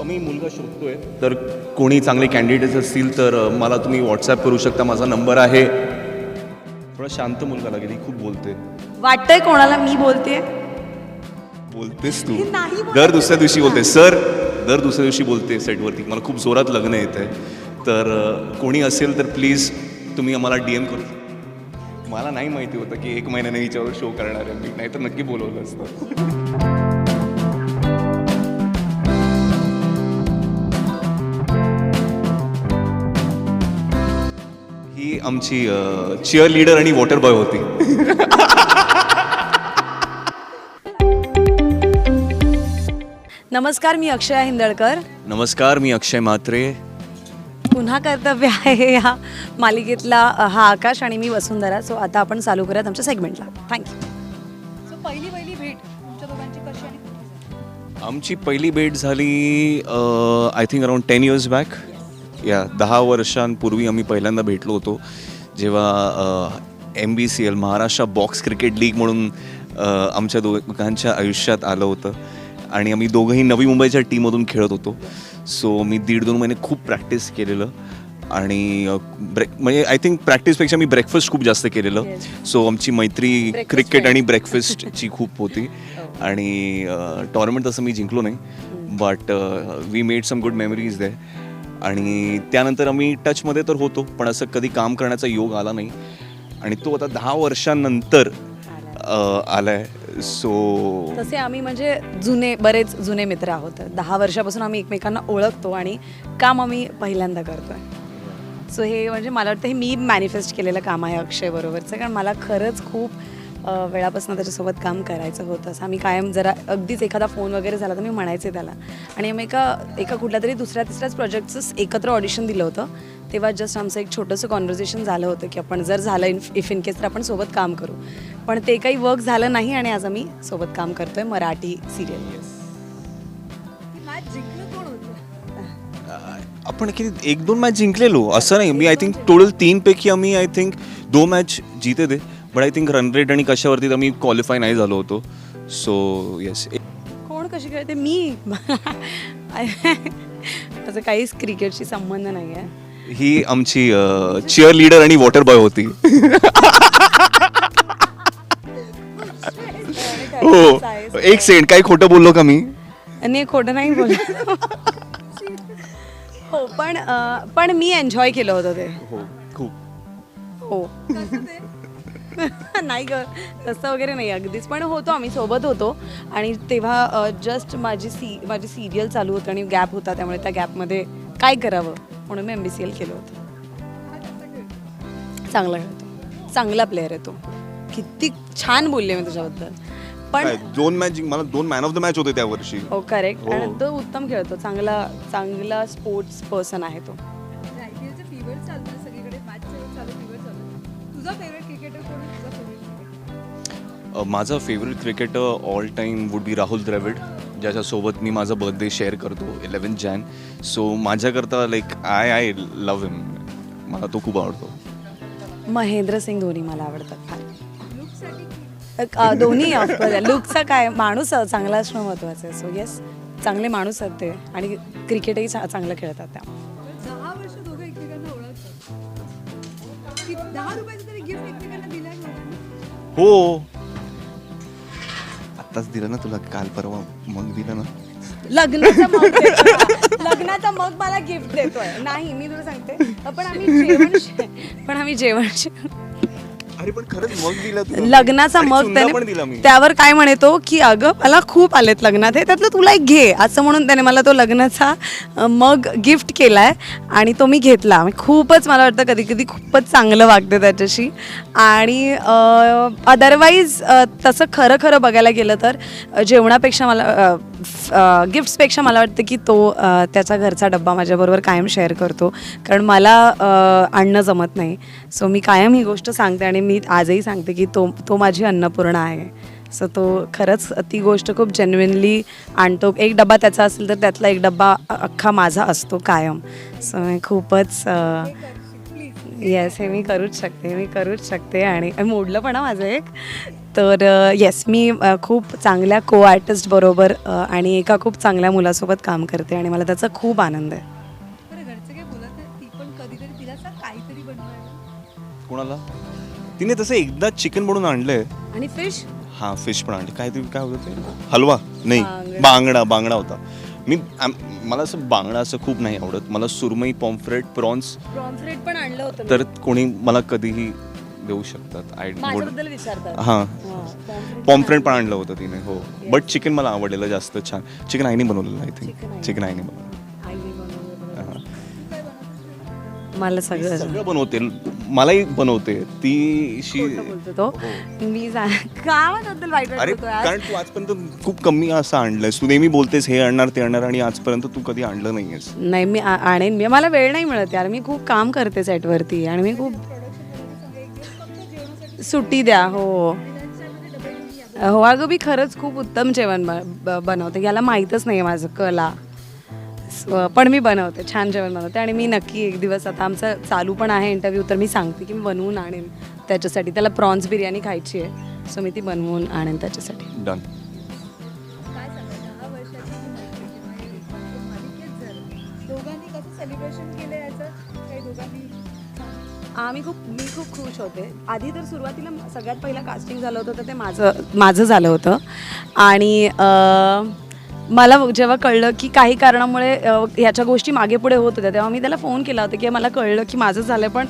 आम्ही मुलगा शोधतोय. तर कोणी चांगले कॅन्डिडेट्स असतील तर मला तुम्ही व्हॉट्सॲप करू शकता. माझा नंबर आहे. थोडा शांत मुलगा लागेल ही खूप बोलते. वाटतंय कोणाला? मी बोलतेय बोलतेस तू. नाही बोलत. दर दुसऱ्या दिवशी बोलते. सर दर दुसऱ्या दिवशी बोलते सेटवरती मला खूप जोरात लग्न येत आहे तर अ, कोणी असेल तर प्लीज तुम्ही आम्हाला डी एम करू मला नाही माहिती होतं की एक महिन्याने हिच्यावर शो करणार आहे मी. नाहीतर नक्की बोलवलं असतं. आमची चिअर लीडर आणि वॉटर बॉय होती. नमस्कार मी अक्षया हिंदळकर. नमस्कार मी अक्षय म्हात्रे. पुन्हा कर्तव्य आहे या मालिकेतला हा आकाश आणि मी वसुंधरा. सो आता आपण चालू करूयात आमच्या सेगमेंटला थँक्यू सो पहिली पहिली भेट तुमच्या दोघांची कशी आणि कुठे झाली? आमची पहिली भेट झाली I think around ten years back या दहा वर्षांपूर्वी आम्ही पहिल्यांदा भेटलो होतो जेव्हा M B C L Maharashtra box cricket league म्हणून आमच्या दोघांच्या आयुष्यात आलं होतं. आणि आम्ही दोघंही नवी मुंबईच्या टीममधून खेळत होतो. सो मी दीड दोन महिने खूप प्रॅक्टिस केलेलं. आणि ब्रेक म्हणजे आय थिंक प्रॅक्टिसपेक्षा मी ब्रेकफास्ट खूप जास्त केलेलं. सो आमची मैत्री क्रिकेट. आणि ब्रेकफास्टची खूप होती. आणि टॉर्नामेंट तसं मी जिंकलो नाही. But we made some good memories there आणि त्यानंतर आम्ही टचमध्ये तर होतो पण असं कधी काम करण्याचा योग आला नाही. आणि तो आता दहा वर्षांनंतर आलाय. सो तसे आम्ही म्हणजे जुने बरेच जुने मित्र आहोत. दहा वर्षापासून आम्ही एकमेकांना ओळखतो आणि काम आम्ही पहिल्यांदा करतोय. सो हे म्हणजे मला वाटतं हे मी मॅनिफेस्ट केलेलं काम आहे अक्षय बरोबरचं कारण मला खरंच खूप वेळापासून त्याच्यासोबत काम करायचं होतं. असं आम्ही कायम जरा अगदीच एखादा फोन वगैरे झाला तर मी म्हणायचे त्याला. आणि आम्ही एका एका कुठल्या तरी दुसऱ्या तिसऱ्याच प्रोजेक्टचंच एकत्र ऑडिशन दिलं होतं. तेव्हा जस्ट आमचं एक छोटंसं कॉन्व्हर्सेशन झालं होतं की आपण जर झालं इन इफ इन केस तर आपण सोबत काम करू. पण ते काही वर्क झालं नाही आणि आज आम्ही सोबत काम करतोय मराठी सिरियल जिंकलं आपण किती एक दोन मॅच जिंकलेलो. असं नाही. मी आय थिंक टोटल तीनपैकी आम्ही आय थिंक दो मॅच जिते दे but I think run rate आणि कशावरती आम्ही क्वालिफाय नाही झालो होतो. सो येस कोण कशी खेळते? मी. असं काहीच क्रिकेटशी संबंध नाही आहे. ही आमची चिअर लीडर आणि वॉटर बॉय होती. हो एक सेकंड काही खोटं बोललो का मी? आणि खोटं नाही बोल हो पण पण मी एन्जॉय केलं होतं ते. हो खूप. हो. नाही ग तसं वगैरे नाही अगदीच. पण होतो आम्ही सोबत होतो. आणि तेव्हा जस्ट माझी सी माझी सिरियल चालू होतं आणि गॅप होता त्यामुळे त्या गॅपमध्ये काय करावं म्हणून मी एम बी सी एल केलं होतं. चांगला खेळतो. चांगला प्लेअर आहे तो. किती छान बोलले मी तुझ्याबद्दल पण दोन मॅच मला दोन मॅन ऑफ द मॅच होते त्या वर्षी. हो करेक्ट हो. आणि तो उत्तम खेळतो. चांगला चांगला स्पोर्ट्स पर्सन आहे तो. आयपीएलचे माझा favourite cricketer all time would be Rahul Dravid ज्याच्यासोबत मी माझा बर्थडे शेअर करतो इलेवन जॅन सो माझ्याकरता like I I love him मला तो खूप आवडतो. महेंद्र सिंग धोनी मला आवडतात फार. लुकचा काय माणूस चांगला असणं महत्वाचं आहे. सो येस चांगले माणूस आहेत ते. आणि क्रिकेटही चा- चांगलं खेळतात त्या. दहा आत्ताच दिलं ना तुला काल परवा मग दिलं ना? लग्नाचा मग देतोय. लग्नाचा मग मला गिफ्ट देतोय. नाही मी तुला सांगते. पण आम्ही जेवण शे- पण आम्ही जेवण शे- अरे पण खरंच मग दिलं तुला. लग्नाचा आणि मग चुना पण दिला त्याने त्यावर काय म्हणतो की अगं मला खूप आलेत लग्नात. हे त्यातलं तुला एक घे. असं म्हणून त्याने मला तो लग्नाचा अ, मग गिफ्ट केलाय आणि तो मी घेतला. खूपच मला वाटतं कधी कधी खूपच चांगलं वागते त्याच्याशी. आणि अदरवाईज तसं खरं खरं बघायला गेलं तर अ, जेवणापेक्षा मला गिफ्ट्सपेक्षा मला वाटतं की तो अ, त्याचा घरचा डब्बा माझ्याबरोबर कायम शेअर करतो. कारण मला अ, आणणं जमत नाही. सो मी कायम ही गोष्ट सांगते आणि मी आजही सांगते की तो तो माझी अन्नपूर्णा आहे. सो तो खरंच ती गोष्ट खूप जेन्युइनली आणतो. एक डबा त्याचा असेल तर त्यातला एक डबा अख्खा माझा असतो कायम. सो मी खूपच येस हे मी करूच शकते मी करूच शकते. आणि मोडलं पण माझं एक. तर येस मी खूप चांगल्या को आर्टिस्ट बरोबर अ, आणि एका खूप चांगल्या मुलासोबत काम करते आणि मला त्याचा खूप आनंद आहे. बरं घरचे काय बोलत नाही ती पण कधीतरी तिला असं काहीतरी बनवायला. कोणाला? तिने तसं एकदा चिकन बनवून आणलंय. आणि फिश? हां फिश पण आणले. काय ते काय होतं ते? हलवा. नाही बांगडा. बांगडा होता. मी आम- मला असं बांगडा असं खूप नाही आवडत. मला सुरमई पॉम्फ्रेट प्रॉन्स प्रॉन्फ्रेट पण आणलं होतं तर कोणी मला कधीही देऊ शकतात. आय माझ्याबद्दल विचारतात. हां. हां, पॉम्फ्रेट पण आणलं. होतं तिने हो. बट चिकन मला आवडलेलं जास्त छान. चिकन आईने बनवलेलं आय Chicken थिंक. चिकन आईने बनवलं मला सगळं सगळं बनवते. मलाही बनवते. ती शी खोटं बोलतो तो. हो. मी जा- कामाबद्दल वाईट अरे वाटतो आज कारण तू आजपर्यंत खूप कमी असं आणलंयस. तू नेहमी बोलतेस हे आणणार ते आणणार आणि आजपर्यंत तू कधी आणलं नाहीयेस. नाही मी आ- आणेन मी. मला वेळ नाही मिळत यार. मी खूप काम करते सेटवरती आणि मी खूप सुट्टी द्या. हो. हो अगं मी खरंच खूप उत्तम जेवण ब- ब- बनवते. याला माहीतच नाही माझं कला. पण मी बनवते छान जेवण बनवते आणि मी नक्की एक दिवस आता आमचं चालू पण आहे इंटरव्ह्यू तर मी सांगते की मी बनवून आणेन त्याच्यासाठी. त्याला प्रॉन्स बिर्याणी खायची आहे सो मी ती बनवून आणेन त्याच्यासाठी. डन आम्ही खूप मी खूप खुश होते. आधी तर सुरुवातीला सगळ्यात पहिलं कास्टिंग झालं होतं तर ते माझं माझं झालं होतं. आणि मला जेव्हा कळलं की काही कारणामुळे ह्याच्या गोष्टी मागे पुढे होत होत्या तेव्हा मी त्याला फोन केला होता की मला कळलं की माझं झालं पण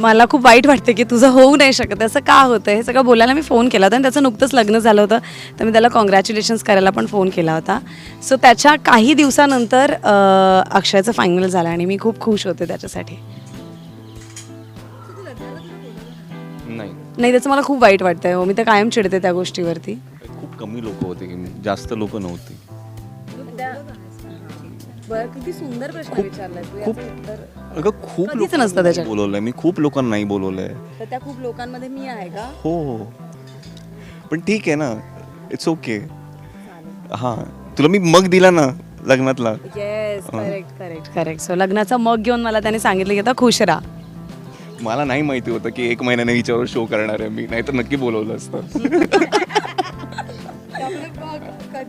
मला खूप वाईट वाटतं की तुझं होऊ नाही शकत असं का होतं हे सगळं बोलायला मी फोन केला होता आणि त्याचं नुकतंच लग्न झालं होतं तर मी त्याला कॉंग्रॅच्युलेशन्स करायला पण फोन केला होता. सो त्याच्या काही दिवसानंतर अक्षयचं फायनल झालं आणि मी खूप खुश होते त्याच्यासाठी. नाही. नाही त्याचं मला खूप वाईट वाटतंय हो. मी तर कायम चिडते त्या गोष्टीवरती. खूप कमी लोक होते. जास्त लोक नव्हती. बरं किती सुंदर प्रश्न विचारलाय तू. खूप- याचं उत्तर अगं खूप कधीच लोकांना नसतं त्याच्यात. नाही बोलवलंय. मी खूप लोकांना नाही बोलवलंय. तर त्या खूप लोकांमध्ये मी आहे का? हो पण ठीक आहे ना. इट्स ओके हां. तुला मी मग दिला ना लग्नातला? Yes correct correct correct so लग्नाचा मग घेऊन मला त्याने सांगितलं की आता खुश राहा. मला नाही माहिती होतं की एक महिन्याने हिच्यावर शो करणार आहे मी. नाहीतर नक्की बोलवलं असतं.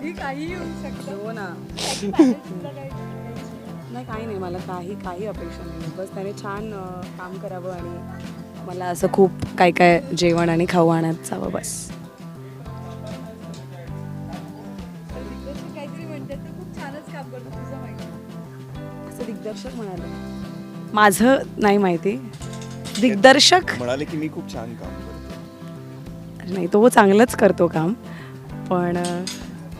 कधी काही येऊ शकतं. हो ना. नाही. काही नाही. मला काही काही अपेक्षा नाही. बस त्याने छान अं, काम करावं आणि मला असं खूप काय काय जेवण आणि खाऊ आणत जावं बस. दिग्दर्शक काहीतरी म्हणतात ते खूप छानच काम करतो तुझं माहिती. असं दिग्दर्शक म्हणाले. माझं नाही माहिती. दिग्दर्शक? म्हणाले की मी खूप छान काम करतो. नाही तो चांगलंच करतो काम. पण अं,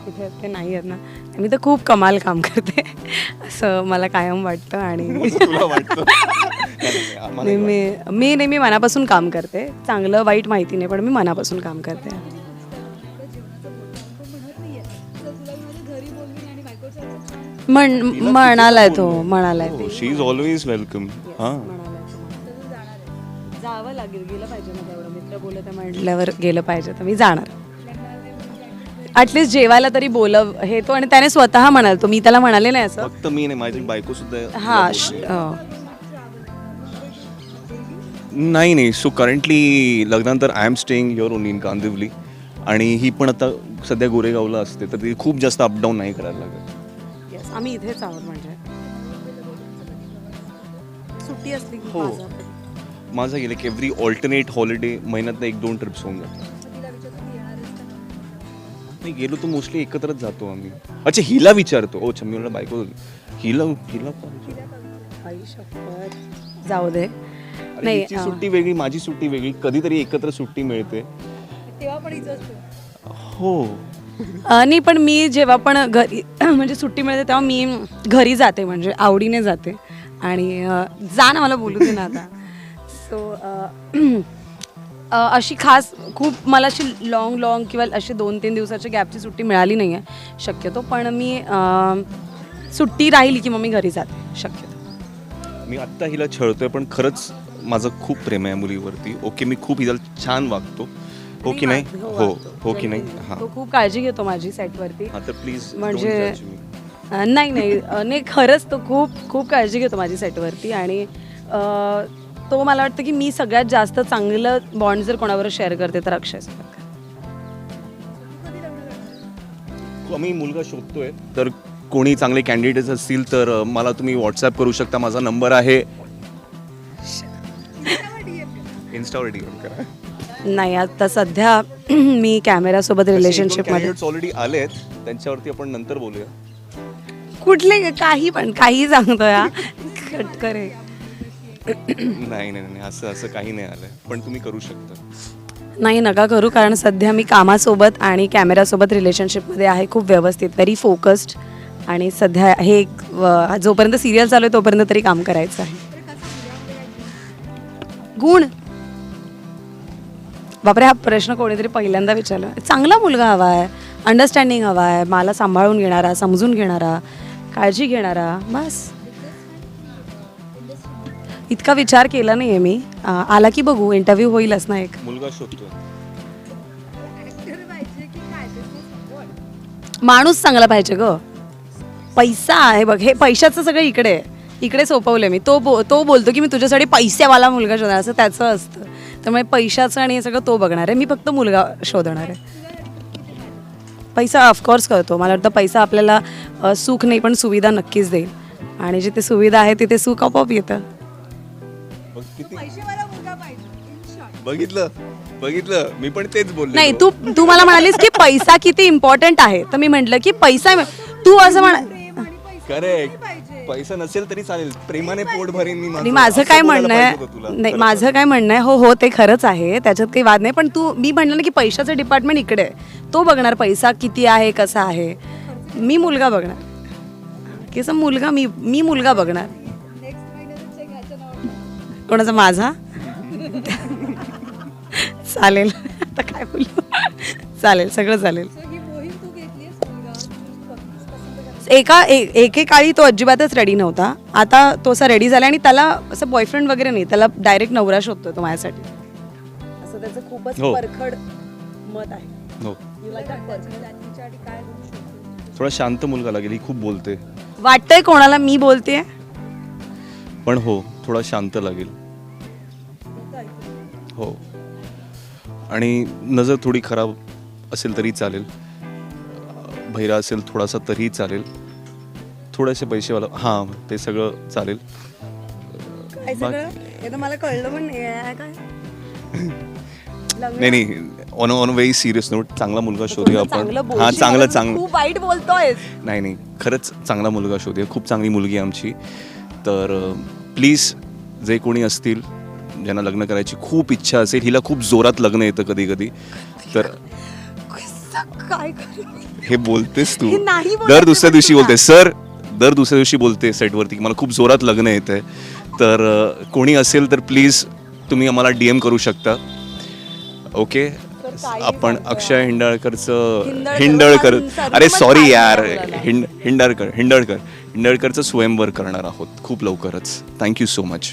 तिथे ते नाही आहेत ना. मी तर खूप कमाल काम करते. असं मला कायम वाटतं आणि तुला वाटतं. नाही, नाही, आम्हाला नाही नेहमी मी नेहमी मनापासून काम करते. चांगलं वाईट माहिती नाही पण मी मनापासून काम करते. म्हण म्हणालाय तो म्हणालाय. ते. हो, शी इज ऑलवेज वेलकम हां. म्हणालाय तो. जावं लागेल गेलं पाहिजे ना तेवढं. मित्र बोलत आहे म्हटल्यावर गेलं पाहिजे तर मी जाणार. ॲटलिस्ट जेवायला तरी बोलव हे तो आणि त्याने स्वतः म्हणाल तो मी त्याला म्हणाले नाही असं. फक्त मी नाही माझी बायको सुद्धा हा श-. अं, नाही नाही. सो करंटली लग्नानंतर I am staying your only in Kandivali आणि ही पण आता सध्या गोरेगावला असते तर ती खूप जास्त अपडाऊन नाही करायला लागत. Yes, आम्ही इथेच आहोत म्हणजे. सुट्टी असली की हो. माझं. गेलं की एव्हरी ऑल्टरनेट हॉलिडे महिन्यात एक दोन ट्रिप्स होऊन जातात. नाही? गेलो तर मोस्टली एकत्रच जातो आम्ही. अच्छा हिला विचारतो. ओ म्हणलं बायको हिला हिला. जाऊ दे. अरे, नाही हिची अं, सुट्टी वेगळी माझी सुट्टी वेगळी. कधीतरी एकत्र सुट्टी मिळते. तेव्हा पण हो. अं, नाही पण मी जेव्हा पण घरी म्हणजे सुट्टी मिळते तेव्हा मी घरी जाते म्हणजे आवडीने जाते. आणि अं, जा ना मला बोलू दे ना आता. सो अशी खास खूप मला अशी लॉंग लॉंग किंवा अशी दोन तीन दिवसाच्या गॅपची सुट्टी मिळाली नाही आहे शक्यतो पण मी अं, सुट्टी राहिली की मग मी घरी जाते. शक्यतो. मी आत्ता हिला छळतोय पण खरंच माझं खूप प्रेम आहे मुलीवरती. ओके मी खूप हिला छान वागतो. हो की नाही? हो वागतो. हो की नाही? हां. तो खूप काळजी घेतो माझी सेटवरती हां तर प्लीज म्हणजे अ, नाही नाही. अ, नाही खरंच तो खूप खूप काळजी घेतो माझी सेटवरती आणि अ, तो मला वाटतं की मी सगळ्यात जास्त चांगलं बॉन्ड जर कोणाबरोबर शेअर करते तर अक्षयसोबत आम्ही मुलगा शोधतोय. तर कोणी चांगले कॅन्डिडेट्स असतील तर मला तुम्ही व्हॉट्सअप करू शकता. माझा नंबर आहे. इन्स्टावर डी करा. नाही आता सध्या मी कॅमेरासोबत रिलेशनशिपमध्ये ऑलरेडी आलेत. त्यांच्यावरती आपण नंतर बोलूया. कुठले काही पण काही सांगतोय हा. कट करे नाही नाही नाही असं असं काही नाही आलंय. पण तुम्ही करू शकता. नाही नका करू कारण सध्या मी कामासोबत आणि कॅमेरासोबत रिलेशनशिपमध्ये आहे खूप व्यवस्थित व्हेरी फोकस्ड आणि सध्या हे एक, जोपर्यंत सिरियल चालू आहे तोपर्यंत तरी काम करायचं आहे. गुण. बापरे हा प्रश्न कोणीतरी पहिल्यांदा विचारला. चांगला मुलगा हवा आहे अंडरस्टँडिंग हवा आहे मला सांभाळून घेणारा समजून घेणारा काळजी घेणारा बस. इतका विचार केला नाही आहे मी. आ, आला की बघू इंटरव्ह्यू होईलच ना एक. मुलगा आवड माणूस चांगला पाहिजे ग. पैसा आहे बघ हे पैशाचं सगळं इकडे आहे. इकडे सोपवलं मी. तो बो तो बोलतो की मी तुझ्यासाठी पैसेवाला मुलगा शोधणार असं त्याचं असतं. त्यामुळे पैशाचं आणि हे सगळं तो बघणार आहे. मी फक्त मुलगा शोधणार आहे. पैसा ऑफकोर्स करतो मला वाटतं पैसा आपल्याला अ, सुख नाही पण सुविधा नक्कीच देईल. आणि जिथे सुविधा आहे तिथे सुख आपोआप येतं. बघ किती पैसेवाला मुलगा पाहिजे इन शॉर्ट बघितलं बघितलं. मी पण तेच बोलले नाही तू तू मला म्हणालीस की पैसा किती इम्पॉर्टंट आहे. तर मी म्हटलं की पैसा तू असं म्हण प्रेम आणि पैसा करेक्ट पैसा नसेल तरी चालेल. प्रेमाने पोट भरीन मी आणि माझं. माझं असं काय बोलायला म्हणणं पाहिजे होतं तुला. आहे नाही. माझं काय म्हणणं आहे हो हो ते खरंच आहे. त्याच्यात काही वाद नाही. पण तू मी म्हणलं ना की पैशाचं डिपार्टमेंट इकडे आहे. तो बघणार पैसा किती आहे कसा आहे. मी मुलगा बघणार. की असं मुलगा मी मी मुलगा बघणार. कोणाचा माझा? चालेल. आता काय बोलू? चालेल सगळं चालेल. ही. एका एकेकाळी तो अजिबातच रेडी नव्हता. आता तो असा रेडी झाला आणि त्याला असं बॉयफ्रेंड वगैरे नाही त्याला डायरेक्ट नवरा शोधतो तो माझ्यासाठी. असं त्याचं खूपच हो. परखड मत आहे. हो. शकतो? थोडा शांत मुलगा लागेल ही खूप बोलते. वाटतंय कोणाला मी बोलतेय? पण हो थोडा शांत लागेल. हो. आणि नजर थोडी खराब असेल तरी चालेल. बहिरा असेल थोडासा तरीही चालेल. थोडेसे पैसेवाला हां ते सगळं चालेल. मला कळलं पण नाही नाही नाही. On on very serious note चांगला मुलगा शोधूया आपण. हां चांगलं चांगलं वाईट बोलतोय नाही नाही. खरंच चांगला मुलगा शोधूया. खूप चांगली मुलगी आमची. तर प्लीज जे कोणी असतील ज्यांना लग्न करायची खूप इच्छा असेल हिला खूप जोरात लग्न येतं कधी कधी तर काय हे बोलतेस तू. नाही दर दुसऱ्या दिवशी. बोलते सर दर दुसऱ्या दिवशी बोलते सेटवरती की मला खूप जोरात लग्न येत आहे तर कोणी असेल तर प्लीज तुम्ही आम्हाला डी एम करू शकता. ओके? आपण. अक्षय हिंडाळकरचं. हिंडळकर अरे सॉरी यार? हिंड हिंडाळकर हिंडळकर हिंडळकरचं स्वयंवर करणार आहोत. खूप लवकरच. Thank you so much